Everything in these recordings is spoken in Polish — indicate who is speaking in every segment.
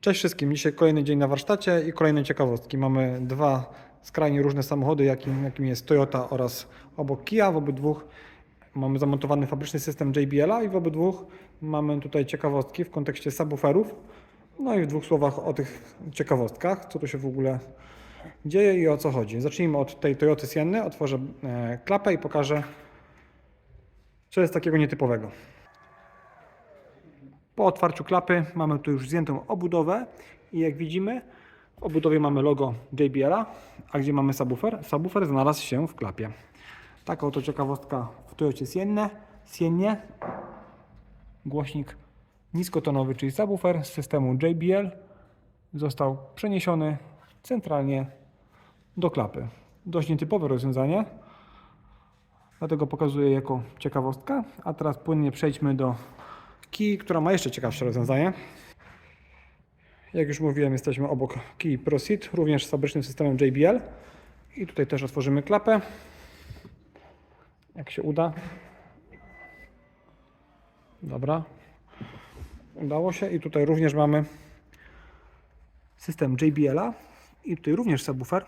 Speaker 1: Cześć wszystkim. Dzisiaj kolejny dzień na warsztacie i kolejne ciekawostki. Mamy dwa skrajnie różne samochody, jakim, jakim jest Toyota oraz obok Kia. W obydwu mamy zamontowany fabryczny system JBL-a i w obydwu mamy tutaj ciekawostki w kontekście subwooferów. No i w dwóch słowach o tych ciekawostkach, co tu się w ogóle dzieje i o co chodzi. Zacznijmy od tej Toyoty Sienny. Otworzę e, klapę i pokażę, co jest takiego nietypowego. Po otwarciu klapy mamy tu już zdjętą obudowę i jak widzimy w obudowie mamy logo JBL-a, a gdzie mamy subwoofer? Subwoofer znalazł się w klapie. Taka oto ciekawostka w Toyocie Sienne. Siennie. Głośnik niskotonowy, czyli subwoofer z systemu JBL został przeniesiony centralnie do klapy. Dość nietypowe rozwiązanie, dlatego pokazuję jako ciekawostka. A teraz płynnie przejdźmy do Key, która ma jeszcze ciekawsze rozwiązanie. Jak już mówiłem, jesteśmy obok Key Proceed, również z fabrycznym systemem JBL. I tutaj też otworzymy klapę. Jak się uda. Dobra. Udało się. I tutaj również mamy system JBL-a. I tutaj również subwoofer,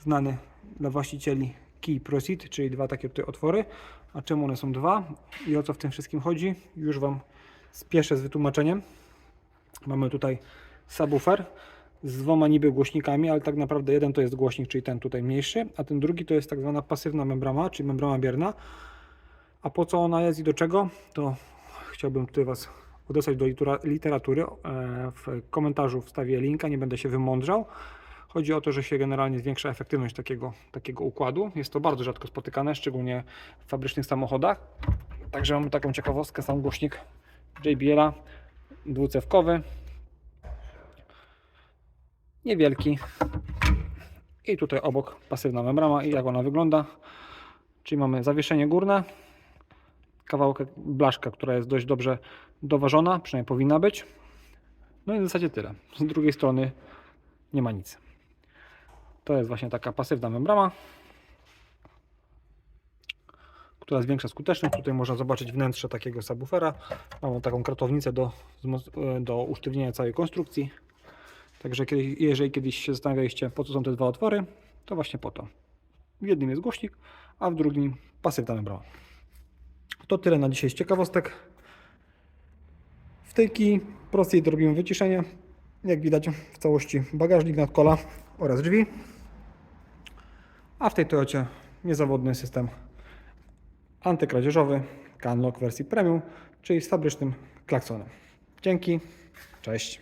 Speaker 1: znany dla właścicieli Key Proceed, czyli dwa takie tutaj otwory. A czemu one są dwa i o co w tym wszystkim chodzi? Już Wam spieszę z wytłumaczeniem. Mamy tutaj subwoofer z dwoma niby głośnikami, ale tak naprawdę jeden to jest głośnik, czyli ten tutaj mniejszy, a ten drugi to jest tak zwana pasywna membrana, czyli membrana bierna. A po co ona jest i do czego? To chciałbym tutaj Was odesłać do literatury. E, W komentarzu wstawię linka, nie będę się wymądrzał. Chodzi o to, że się generalnie zwiększa efektywność takiego, takiego układu. Jest to bardzo rzadko spotykane, szczególnie w fabrycznych samochodach. Także mamy taką ciekawostkę, sam głośnik JBL-a dwucewkowy. Niewielki. I tutaj obok pasywna membrana i jak ona wygląda. Czyli mamy zawieszenie górne, kawałek blaszka, która jest dość dobrze doważona, przynajmniej powinna być. No i w zasadzie tyle. Z drugiej strony nie ma nic. To jest właśnie taka pasywna membrana, która zwiększa skuteczność. Tutaj można zobaczyć wnętrze takiego subwoofera. Mamy taką kratownicę do, wzmoc- do usztywnienia całej konstrukcji. Także jeżeli kiedyś się zastanawialiście, po co są te dwa otwory, to właśnie po to. W jednym jest głośnik, a w drugim pasywna membrana. To tyle na dzisiaj z ciekawostek. W tej kij prostiej robimy wyciszenie. Jak widać w całości bagażnik nadkola oraz drzwi. A w tej Toyocie niezawodny system antykradzieżowy Canlock wersji premium, czyli z fabrycznym klaksonem. Dzięki, cześć.